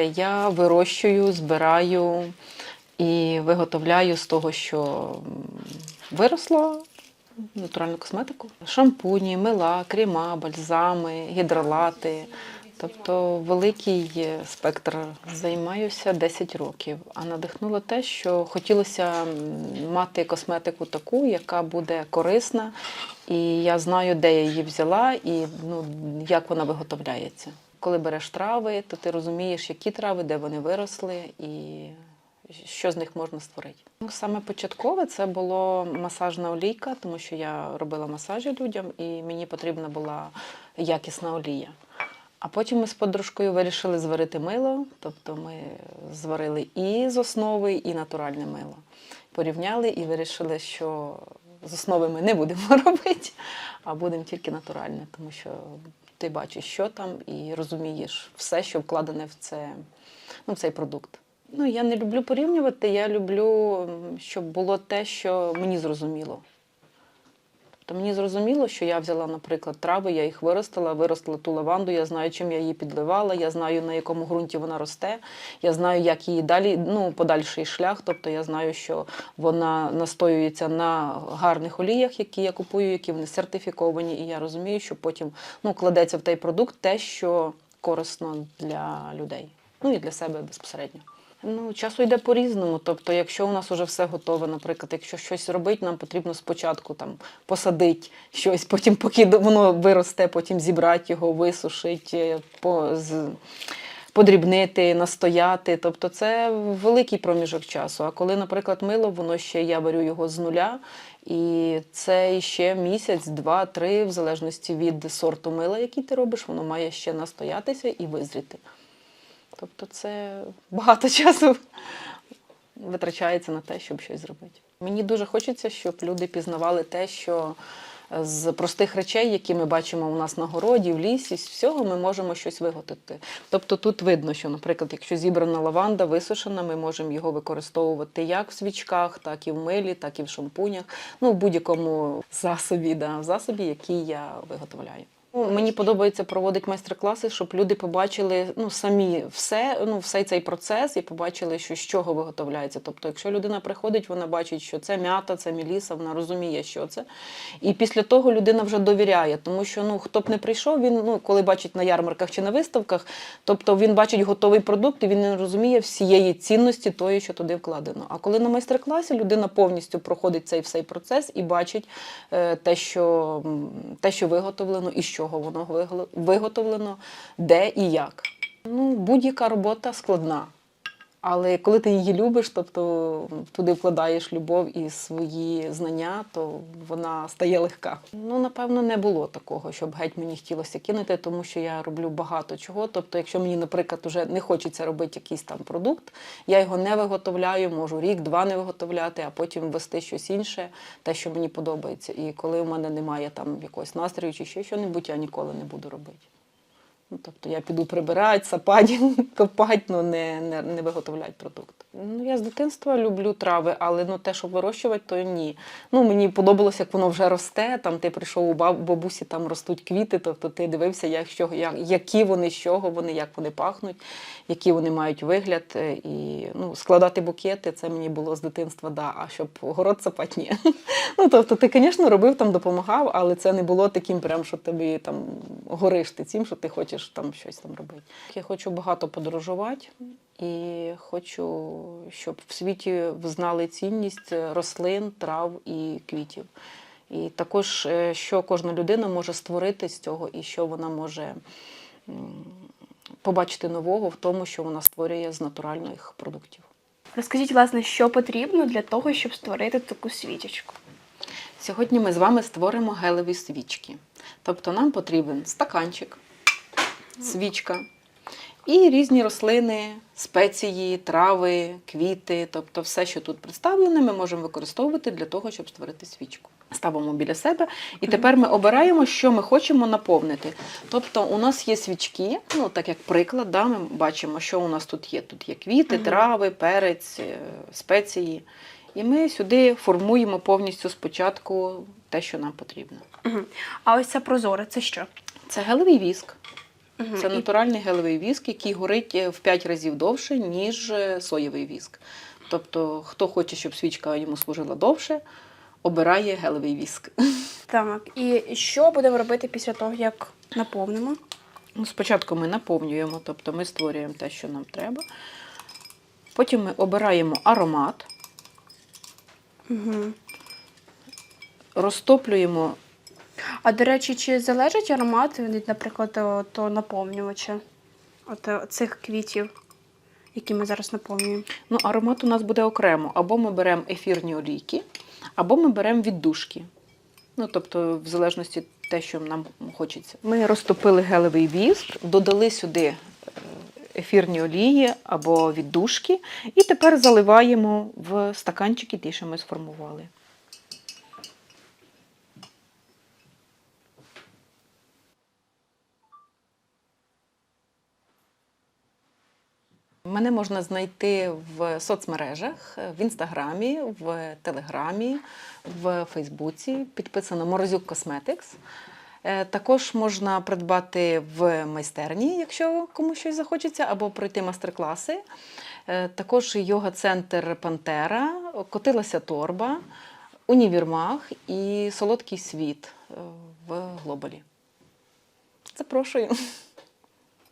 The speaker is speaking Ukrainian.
Я вирощую, збираю і виготовляю з того, що виросло натуральну косметику. Шампуні, мила, крема, бальзами, гідролати. Тобто великий спектр. Займаюся 10 років, а надихнуло те, що хотілося мати косметику таку, яка буде корисна, і я знаю, де я її взяла і ну, як вона виготовляється. Коли береш трави, то ти розумієш, які трави, де вони виросли і що з них можна створити. Ну, саме початкове це було масажна олійка, тому що я робила масажі людям, і мені потрібна була якісна олія. А потім ми з подружкою вирішили зварити мило, тобто ми зварили і з основи, і натуральне мило. Порівняли і вирішили, що з основи ми не будемо робити, а будемо тільки натуральне, тому що ти бачиш, що там, і розумієш все, що вкладене в, це, ну, в цей продукт. Ну, я не люблю порівнювати, я люблю, щоб було те, що мені зрозуміло. Тобто мені зрозуміло, що я взяла, наприклад, трави, я їх виростила, виростила ту лаванду, я знаю, чим я її підливала, я знаю, на якому ґрунті вона росте, я знаю, як її далі, ну, подальший шлях. Тобто я знаю, що вона настоюється на гарних оліях, які я купую, які вони сертифіковані, і я розумію, що потім ну, кладеться в той продукт те, що корисно для людей, ну і для себе безпосередньо. Ну, часу йде по-різному. Тобто, якщо у нас вже все готове, наприклад, якщо щось робити, нам потрібно спочатку там посадити щось, потім поки воно виросте, потім зібрати його, висушити, з, подрібнити, настояти. Тобто це великий проміжок часу. А коли, наприклад, мило, воно ще я варю його з нуля, і це ще місяць, два, три, в залежності від сорту мила, який ти робиш, воно має ще настоятися і визріти. Тобто це багато часу витрачається на те, щоб щось зробити. Мені дуже хочеться, щоб люди пізнавали те, що з простих речей, які ми бачимо у нас на городі, в лісі, з всього ми можемо щось виготовити. Тобто тут видно, що, наприклад, якщо зібрана лаванда, висушена, ми можемо його використовувати як в свічках, так і в милі, так і в шампунях, ну в будь-якому засобі, да, в засобі, який я виготовляю. Ну, Мені подобається проводити майстер-класи, щоб люди побачили ну, самі все, ну, все цей процес і побачили, що з чого виготовляється. Тобто, якщо людина приходить, вона бачить, що це м'ята, це міліса, вона розуміє, що це. І після того людина вже довіряє, тому що ну, хто б не прийшов, він ну, коли бачить на ярмарках чи на виставках, тобто він бачить готовий продукт і він не розуміє всієї цінності тої, що туди вкладено. А коли на майстер-класі людина повністю проходить цей всей процес і бачить е, те, що, те, що виготовлено, і з чого воно виготовлено, де і як. Ну, будь-яка робота складна. Але коли ти її любиш, тобто туди вкладаєш любов і свої знання, то вона стає легка. Ну, напевно, не було такого, щоб геть мені хотілося кинути, тому що я роблю багато чого. Тобто, якщо мені, наприклад, уже не хочеться робити якийсь там продукт, я його не виготовляю, можу рік-два не виготовляти, а потім ввести щось інше, те, що мені подобається. І коли в мене немає там якогось настрою чи ще що-небудь, я ніколи не буду робити. Ну, тобто я піду прибирати, сапати, копати, ну не, не, не виготовляти продукт. Ну, я з дитинства люблю трави, але ну, те, щоб вирощувати, то ні. Ну, мені подобалося, як воно вже росте. Там ти прийшов у бабусі, там ростуть квіти, тобто ти дивився, як, що, як, які вони, з чого вони, як вони пахнуть, які вони мають вигляд. е, І ну, складати букети це мені було з дитинства, да. А щоб город сапати, ні. Ну, тобто, ти, звісно, робив там, допомагав, але це не було таким, прям, що тобі там гориш ти цим, що ти хочеш там щось там робити. Я хочу багато подорожувати і хочу, щоб в світі знали цінність рослин, трав і квітів. І також, е, що кожна людина може створити з цього, і що вона може побачити нового в тому, що вона створює з натуральних продуктів. Розкажіть, власне, що потрібно для того, щоб створити таку свічечку? Сьогодні ми з вами створимо гелеві свічки. Тобто нам потрібен стаканчик, свічка і різні рослини, спеції, трави, квіти. Тобто все, що тут представлене, ми можемо використовувати для того, щоб створити свічку. Ставимо біля себе, і тепер ми обираємо, що ми хочемо наповнити. Тобто, у нас є свічки, ну так як приклад, да, ми бачимо, що у нас тут є. Тут є квіти, трави, перець, е, спеції. І ми сюди формуємо повністю спочатку те, що нам потрібно. А ось це прозоре, це що? Це гелевий віск. Це натуральний гелевий віск, який горить е, в 5 разів довше, ніж е, соєвий віск. Тобто, хто хоче, щоб свічка йому служила довше, обирає гелевий віск. Так, і що будемо робити після того, як наповнимо? Ну, Спочатку ми наповнюємо, тобто ми створюємо те, що нам треба. Потім ми обираємо аромат, Угу. розтоплюємо. А до речі, чи залежить аромат від, наприклад, того наповнювача? От е, цих квітів, які ми зараз наповнюємо? Ну, аромат у нас буде окремо. Або ми беремо ефірні олійки, або ми беремо віддушки. Ну, тобто, в залежності те, що нам хочеться. Ми розтопили гелевий віск, додали сюди е, ефірні олії або віддушки, і тепер заливаємо в стаканчики ті, що ми сформували. Мене можна знайти в соцмережах, в інстаграмі, в телеграмі, в Фейсбуці. Підписано Морозюк Косметикс. Е, Також можна придбати в майстерні, якщо комусь щось захочеться, або пройти мастер-класи. Е, Також йога-центр Пантера, котилася торба, універмаг і солодкий світ е, в глобалі. Запрошую.